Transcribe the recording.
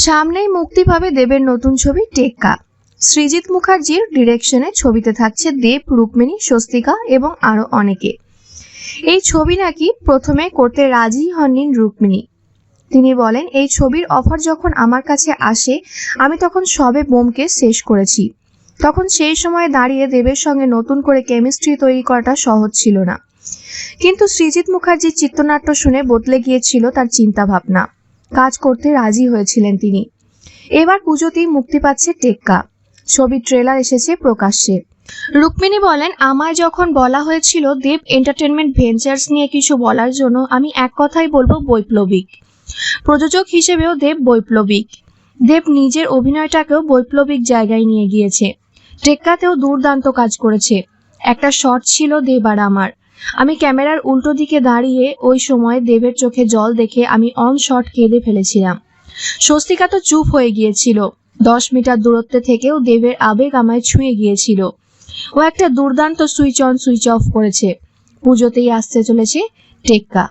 সামনেই মুক্তি পাবে দেবের নতুন ছবি টেক্কা। সৃজিত মুখার্জির ডিরেকশনে ছবিতে থাকছে দেব, রুক্মিণী, স্বস্তিকা এবং আরও অনেকে। এই ছবি নাকি প্রথমে করতে রাজি হননি রুক্মিণী। তিনি বলেন, এই ছবির অফার যখন আমার কাছে আসে, আমি তখন সবে বোমকে শেষ করেছি। তখন সেই সময় দাঁড়িয়ে দেবের সঙ্গে নতুন করে কেমিস্ট্রি তৈরি করাটা সহজ ছিল না। কিন্তু সৃজিত মুখার্জির চিত্রনাট্য শুনে বদলে গিয়েছিল তার চিন্তা ভাবনা কাজ করতে রাজি হয়েছিলেন তিনি। এবার পুজোতেই মুক্তি পাচ্ছে টেক্কা। ছবির ট্রেলার এসেছে প্রকাশ্যে। রুক্মিণী বলেন, আমায় যখন বলা হয়েছিল দেব এন্টারটেনমেন্ট ভেঞ্চার্স নিয়ে কিছু বলার জন্য, আমি এক কথাই বলব বৈপ্লবিক। প্রযোজক হিসেবেও দেব বৈপ্লবিক। দেব নিজের অভিনয়টাকেও বৈপ্লবিক জায়গায় নিয়ে গিয়েছে। টেক্কাতেও দুর্দান্ত কাজ করেছে। একটা শট ছিল দেব আর আমার। আমি ক্যামেরার উল্টো দিকে দাঁড়িয়ে ওই সময় দেবের চোখে জল দেখে আমি অন শট কেঁদে ফেলেছিলাম। স্বস্তিকা তো চুপ হয়ে গিয়েছিল। দশ মিটার দূরত্বে থেকেও দেবের আবেগ আমায় ছুঁয়ে গিয়েছিল। ও একটা দুর্দান্ত সুইচ অন, সুইচ অফ করেছে। পুজোতেই আসতে চলেছে টেক্কা।